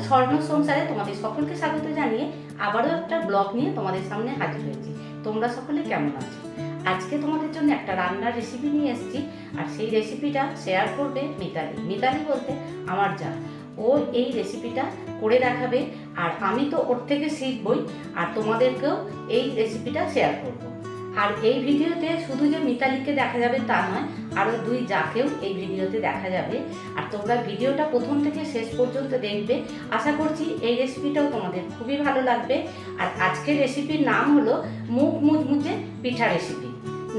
স্বর্ণ সংসারে তোমাদের সকলকে স্বাগত জানিয়ে আবারও একটা ব্লগ নিয়ে তোমাদের সামনে হাজির হয়েছি। তোমরা সকলে কেমন আছো? আজকে তোমাদের জন্য একটা রান্নার রেসিপি নিয়ে এসেছি আর সেই রেসিপিটা শেয়ার করবে মিতালি। মিতালি বলতে আমার যা। ও এই রেসিপিটা করে দেখাবে আর আমি তো ওর থেকে শিখবই আর তোমাদেরকেও এই রেসিপিটা শেয়ার করব। আর এই ভিডিওতে শুধু যে মিতালিকে দেখা যাবে তা নয়, আরও দুই যাকেও এই ভিডিওতে দেখা যাবে। আর তোমরা ভিডিওটা প্রথম থেকে শেষ পর্যন্ত দেখবে। আশা করছি এই রেসিপিটাও তোমাদের খুবই ভালো লাগবে। আর আজকের রেসিপির নাম হলো মুখ মুচমুচে পিঠা রেসিপি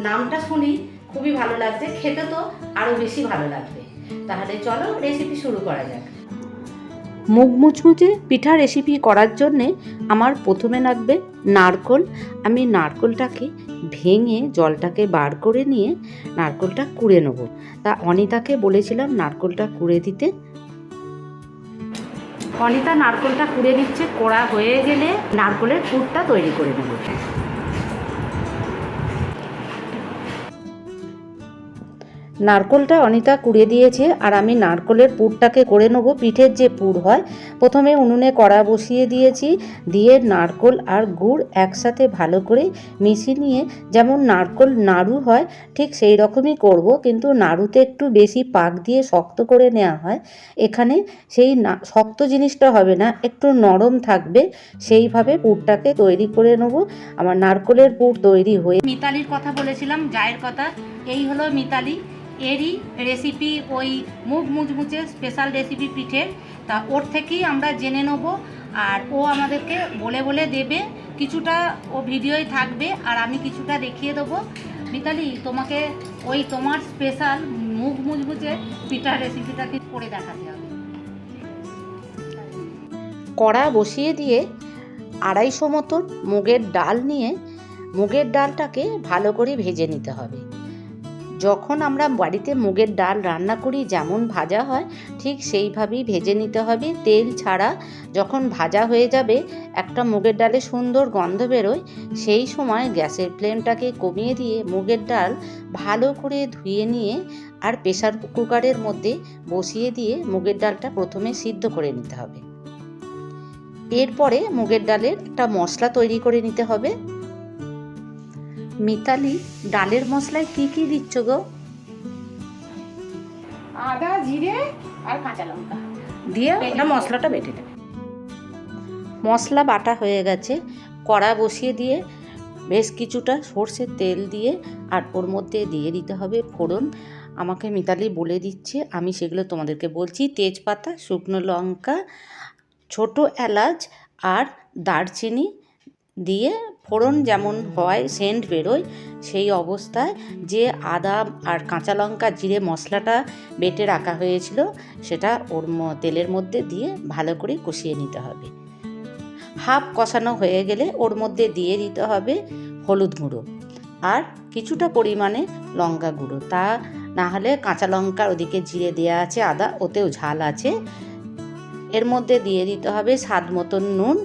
নামটা শুনি খুবই ভালো লাগছে, খেতে তো আরও বেশি ভালো লাগবে। তাহলে চলো রেসিপি শুরু করা যাক। মুগ মুচমুচে পিঠা রেসিপি করার জন্যে আমার প্রথমে লাগবে নারকোল। আমি নারকোলটাকে ভেঙে জলটাকে বার করে নিয়ে নারকোলটা কুড়ে নেব। তা অনিতাকে বলেছিলাম নারকোলটা কুড়ে দিতে। অনিতা নারকোলটা কুড়ে নিচ্ছে, কোড়া হয়ে গেলে নারকোলের পুরটা তৈরি করে নেব। নারকোলটা অনিতা কুড়ে দিয়েছে আর আমি নারকোলের পুরটাকে করে নেব, পিঠের যে পুর হয়। প্রথমে উনুনে কড়া বসিয়ে দিয়েছি, দিয়ে নারকোল আর গুড় একসাথে ভালো করে মিশিয়ে নিয়ে, যেমন নারকোল নাড়ু হয়, ঠিক সেই রকমই করব, কিন্তু নাড়ুতে একটু বেশি পাক দিয়ে শক্ত করে নেওয়া হয়। এখানে সেই শক্ত জিনিসটা হবে না, একটু নরম থাকবে, সেইভাবে পুরটাকে তৈরি করে নেব। আমার নারকোলের পুর তৈরি হয়ে মিতালির কথা বলেছিলাম, জায়ের কথা, এই হলো মিতালি। এরই রেসিপি ওই মুখ মুচমুচে স্পেশাল রেসিপি পিঠের। তা ওর থেকেই আমরা জেনে নেব আর ও আমাদেরকে বলে বলে দেবে। কিছুটা ও ভিডিওই থাকবে আর আমি কিছুটা দেখিয়ে দেবো। মিতালি, তোমাকে ওই তোমার স্পেশাল মুখ মুচমুচে পিঠার রেসিপিটাকে করে দেখাতে হবে? কড়া বসিয়ে দিয়ে আড়াইশো মতন মুগের ডাল নিয়ে, মুগের ডালটাকে ভালো করে ভেজে নিতে হবে। যখন আমরা বাড়িতে মুগের ডাল রান্না করি, যেমন ভাজা হয়, ঠিক সেইভাবেই ভেজে নিতে হবে। তেল ছাড়া যখন ভাজা হয়ে যাবে, একটা মুগের ডালে সুন্দর গন্ধ বেরোয়। সেই সময় গ্যাসের ফ্লেমটাকে কমিয়ে দিয়ে মুগের ডাল ভালো করে ধুয়ে নিয়ে আর প্রেসার কুকারের মধ্যে বসিয়ে দিয়ে মুগের ডালটা প্রথমে সিদ্ধ করে নিতে হবে। এরপরে মুগের ডালের একটা মশলা তৈরি করে নিতে হবে। মিতালি ডালের মশলায় কি কি দিচ্ছ গো? আদা জিরে আর কাঁচা লঙ্কা। দিয়ে ওটা মশলাটা বেটে নেবে। মশলা বাটা হয়ে গেছে। কড়া বসিয়ে দিয়ে বেশ কিছুটা সর্ষের তেল দিয়ে আর ওর মধ্যে দিয়ে দিতে হবে ফোড়ন। আমাকে মিতালি বলে দিচ্ছে আমি সেগুলো তোমাদেরকে বলছি। তেজপাতা শুকনো লঙ্কা ছোট এলাচ আর দারচিনি দিয়ে ফোড়ন যেমন হয়, সেন্ট বেরোয়, সেই অবস্থায় যে আদা আর কাঁচা লঙ্কা জিরে মশলাটা বেটে রাখা হয়েছিল, সেটা ওর তেলের মধ্যে দিয়ে ভালো করে কষিয়ে নিতে হবে। হাফ কষানো হয়ে গেলে ওর মধ্যে দিয়ে দিতে হবে হলুদ গুঁড়ো আর কিছুটা পরিমাণে লঙ্কা গুঁড়ো। তা না হলে কাঁচা লঙ্কার ওদিকে জিরে দেওয়া আছে, আদা, ওতেও ঝাল আছে। এর মধ্যে দিয়ে দিতে হবে স্বাদ মতন নুন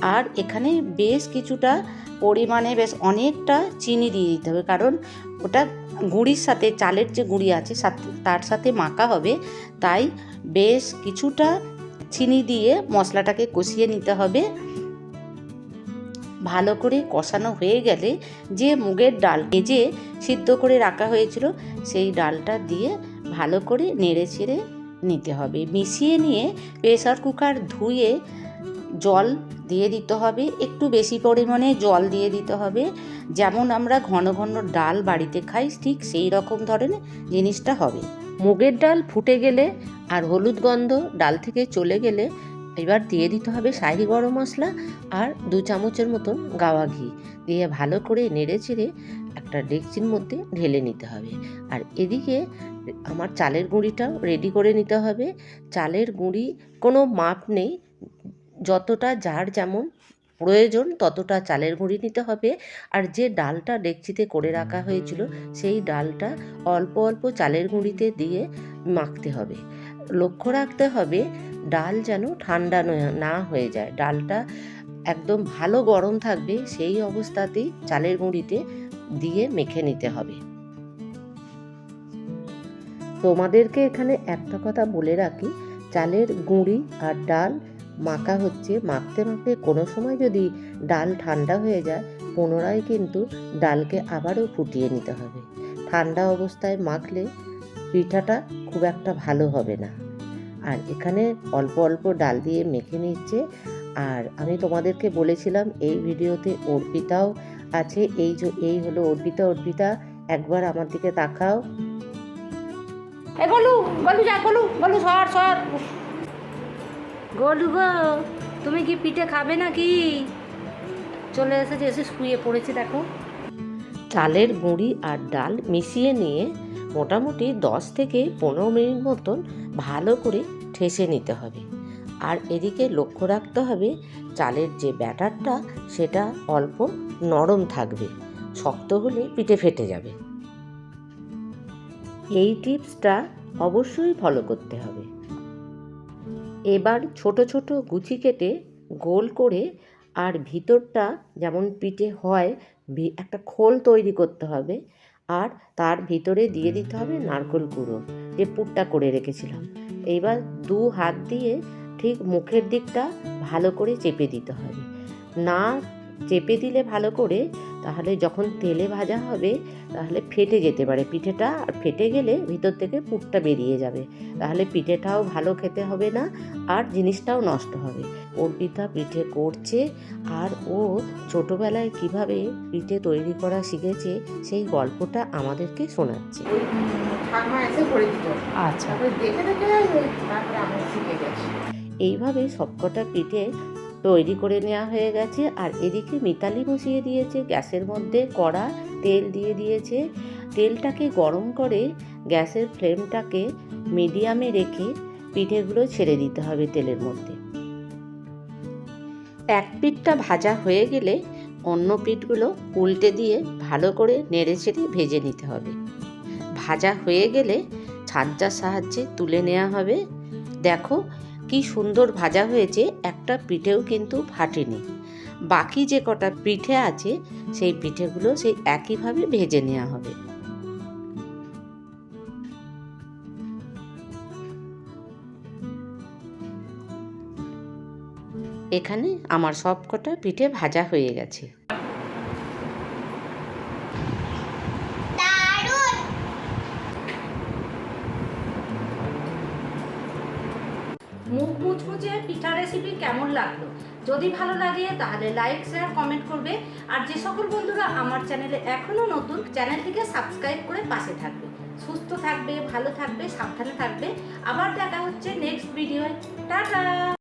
আর এখানে বেশ কিছুটা পরিমাণে বেশ অনেকটা চিনি দিয়ে দিতে হবে। কারণ ওটা গুঁড়ির সাথে, চালের যে গুঁড়ি আছে তার সাথে মাখা হবে। তাই বেশ কিছুটা চিনি দিয়ে মশলাটাকে কষিয়ে নিতে হবে। ভালো করে কষানো হয়ে গেলে যে মুগের ডাল ভেজে সিদ্ধ করে রাখা হয়েছিল, সেই ডালটা দিয়ে ভালো করে নেড়ে ছেড়ে নিতে হবে। মিশিয়ে নিয়ে প্রেসার কুকার ধুয়ে জল দিয়ে দিতে হবে, একটু বেশি পরিমাণে জল দিয়ে দিতে হবে। যেমন আমরা ঘন ঘন ডাল বাড়িতে খাই, ঠিক সেই রকম ধরনের জিনিসটা হবে। মুগের ডাল ফুটে গেলে আর হলুদ গন্ধ ডাল থেকে চলে গেলে এবার দিয়ে দিতে হবে শাহি গরম মশলা আর দু চামচের মতন গাওয়া ঘি। দিয়ে ভালো করে নেড়ে চেড়ে একটা ডেকচির মধ্যে ঢেলে নিতে হবে। আর এদিকে আমার চালের গুঁড়িটাও রেডি করে নিতে হবে। চালের গুঁড়ি কোনো মাপ নেই। যতটা যার যেমন প্রয়োজন ততটা চালের গুঁড়ি নিতে হবে। আর যে ডালটা ডেকচিতে করে রাখা হয়েছিল সেই ডালটা অল্প অল্প চালের গুঁড়িতে দিয়ে মাখতে হবে। লক্ষ্য রাখতে হবে ডাল যেন ঠান্ডা না হয়ে যায়। ডালটা একদম ভালো গরম থাকবে সেই অবস্থাতেই চালের গুঁড়িতে দিয়ে মেখে নিতে হবে। তোমাদেরকে এখানে একটা কথা বলে রাখি চালের গুঁড়ি আর ডাল মাখা হচ্ছে। মাখতে মাখতে কোনো সময় যদি ডাল ঠান্ডা হয়ে যায়, পুনরায় কিন্তু ডালকে আবারও ফুটিয়ে নিতে হবে। ঠান্ডা অবস্থায় মাখলে পিঠাটা খুব একটা ভালো হবে না। আর এখানে অল্প অল্প ডাল দিয়ে মেখে নিচ্ছে। আর আমি তোমাদেরকে বলেছিলাম, এই ভিডিওতে অর্পিতাও আছে। এই যে, এই হলো অর্পিতা। অর্পিতা, একবার আমার দিকে তাকাও। এ গলু যা গলু গলু সর সর। গলু গো, তুমি কি পিঠে খাবে নাকি? চলে এসেছে, এসে শুয়ে পড়েছে, দেখো। চালের গুঁড়ি আর ডাল মিশিয়ে নিয়ে মোটামুটি দশ থেকে পনেরো মিনিট মতন ভালো করে ঠেসে নিতে হবে। আর এদিকে লক্ষ্য রাখতে হবে, চালের যে ব্যাটারটা, সেটা অল্প নরম থাকবে, শক্ত হলে পিঠে ফেটে যাবে। এই টিপসটা অবশ্যই ফলো করতে হবে। এবার ছোট ছোট গুচি কেটে গোল করে আর ভিতরটা যেমন পিঠে হয় একটা খোল তৈরি করতে হবে। আর তার ভিতরে দিয়ে দিতে হবে নারকোল গুঁড়ো, যে পুরটা করে রেখেছিলাম। এইবার দু হাত দিয়ে ঠিক মুখের দিকটা ভালো করে চেপে দিতে হবে। না চেপে দিলে ভালো করে তাহলে যখন তেলে ভাজা হবে তাহলে ফেটে যেতে পারে পিঠেটা। আর ফেটে গেলে ভিতর থেকে পুরটা বেরিয়ে যাবে। তাহলে পিঠেটাও ভালো খেতে হবে না আর জিনিসটাও নষ্ট হবে। অর্পিতা পিঠে করছে আর ও ছোটবেলায় কীভাবে পিঠে তৈরি করা শিখেছে সেই গল্পটা আমাদেরকে শোনাচ্ছে। ঠাকমা এসে করে দিত আচ্ছা। দেখে দেখে তারপরে আমি শিখে গেছি। এইভাবে সবকটা পিঠে তৈরি করে নেওয়া হয়ে গেছে। আর এদিকে মিতালি বসিয়ে দিয়েছে গ্যাসের মধ্যে কড়া তেল দিয়ে দিয়েছে। তেলটাকে গরম করে গ্যাসের ফ্লেমটাকে মিডিয়ামে রেখে পিঠেগুলো ছেড়ে দিতে হবে তেলের মধ্যে। এক পিঠটা ভাজা হয়ে গেলে অন্য পিঠগুলো উল্টে দিয়ে ভালো করে নেড়ে ছেড়ে ভেজে নিতে হবে। ভাজা হয়ে গেলে ছাঁচার সাহায্যে তুলে নেওয়া হবে। দেখো কি সুন্দর ভাজা হয়েছে, একটা পিঠেও কিন্তু ফাটেনি। বাকি যে কটা পিঠে আছে, সেই পিঠেগুলো সেই একইভাবে ভেজে নেওয়া হবে। এখানে আমার সব কটা পিঠে ভাজা হয়ে গেছে। মুচমুচে পিঠা রেসিপি কেমন লাগল। যদি ভালো লাগে, তাহলে লাইক শেয়ার কমেন্ট করবে। আর যে সকল বন্ধুরা আমার চ্যানেলে এখনও নতুন চ্যানেলটিকে সাবস্ক্রাইব করে পাশে থাকবে। সুস্থ থাকবে, ভালো থাকবে, সাবধানে থাকবে। আবার দেখা হচ্ছে নেক্সট ভিডিও টাটা!